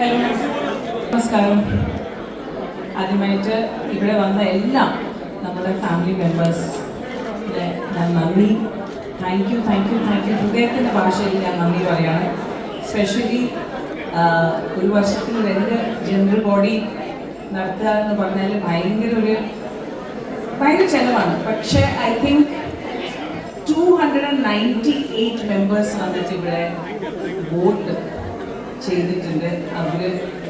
Hello നമസ്കാരം. ആദ്യമായിട്ട് ഇവിടെ വന്ന എല്ലാം നമ്മുടെ ഫാമിലി മെമ്പേഴ്സ് ഞാൻ നന്ദി. Thank you thank you thank you ഹൃദയത്തിന്റെ ഭാഷയിൽ ഞാൻ നന്ദി പറയാണ്. സ്പെഷ്യലി ഒരു വർഷത്തിൽ രണ്ട് ജനറൽ ബോഡി നടത്തുക എന്ന് പറഞ്ഞാൽ ഭയങ്കര ഒരു ഭയങ്കര ചെലവാണ്. പക്ഷേ I think two hundred and ninety eight members വന്നിട്ട് ഇവിടെ വോട്ട് ചെയ്തിട്ടുണ്ട് അവർ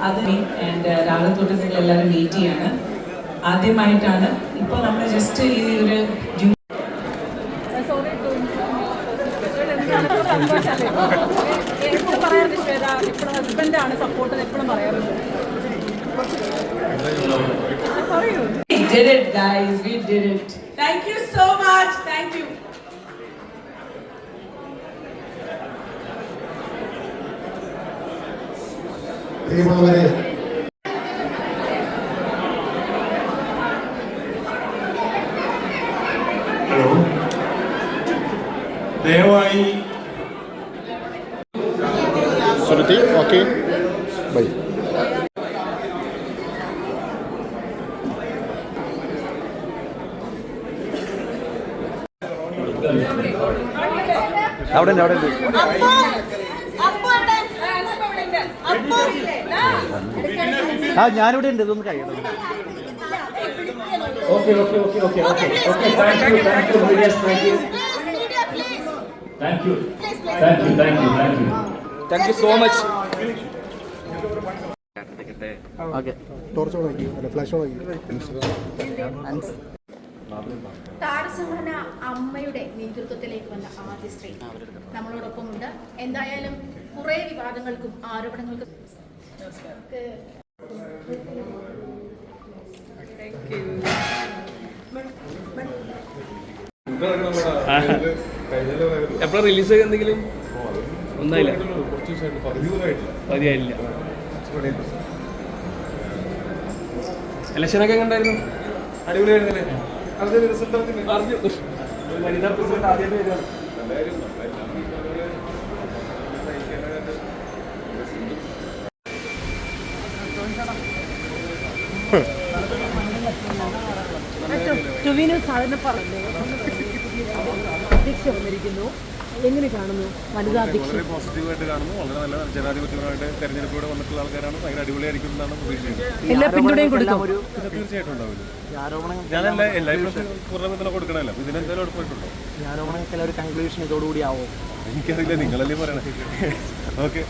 അത് ആൻഡ് തൊട്ട് നിങ്ങൾ എല്ലാവരും മീറ്റ് ചെയ്യാണ് ആദ്യമായിട്ടാണ് ഇപ്പോൾ നമ്മൾ ജസ്റ്റ് ഈ ഒരു എപ്പോഴും പറയാറുണ്ട് എപ്പോഴും സപ്പോർട്ട് എപ്പോഴും പറയാറുണ്ട് പറയൂ We did it, guys. We did it. Thank you so much. Thank. പ്രിയമുള്ളവരെ ഹലോ. ദയവായി. ശ്രുതി ഓക്കെ. ബൈ. അവിടെ അവിടെ ആ ഞാനിവിടെ ഉണ്ട് ഇതൊന്ന് കഴിയണം. Okay okay okay okay okay. Okay thank you thank you medias thank you thank you thank you thank you thank you thank you so much okay torch on ആക്കി അല്ല ഫ്ലാഷ് ഓൺ ആക്കി താരസംഘടന അമ്മയുടെ നേതൃത്വത്തിലേക്ക് വന്ന ആദ്യ സ്ത്രീ. നമ്മളോടൊപ്പമുണ്ട് എന്തായാലും കുറെ വിവാദങ്ങൾക്കും ആരോപണങ്ങൾക്കും എപ്പോഴാ എപ്പോഴാണ് റിലീസ് ഒക്കെ എന്തെങ്കിലും? ഒന്നായില്ല. മതിയായില്ല ഇലക്ഷനൊക്കെ എങ്ങനെയായിരുന്നു അടിപൊളിയായിരുന്നല്ലേ? വനിതാ പ്രസിഡന്റ് ടുവിന് സാധന പറഞ്ഞു അധ്യക്ഷ വന്നിരിക്കുന്നു. എങ്ങനെ കാണുന്നു? വനിതാ വളരെ പോസിറ്റീവായിട്ട് കാണുന്നു. വളരെ നല്ല ജനാധിപത്യപരമായിട്ട് തെരഞ്ഞെടുപ്പിലൂടെ വന്നിട്ടുള്ള ആൾക്കാരാണ്. ഭയങ്കര അടിപൊളിയായിരിക്കും എന്നാണ് പ്രതീക്ഷിക്കുന്നത്. എല്ലാ പിന്തുണയും കൊടുക്കും. പിന്നെ തീർച്ചയായിട്ടും ഉണ്ടാവില്ല. ഞാനല്ല എല്ലാ കൊടുക്കണമല്ലോ ഇതിനെന്തായാലും ഉറപ്പായിട്ടുണ്ടോ? ഒരു കൺക്ലൂഷൻ ഇതോടുകൂടി ആവും. എനിക്കറിയില്ല നിങ്ങളല്ലേ പറയണേ. ഓക്കെ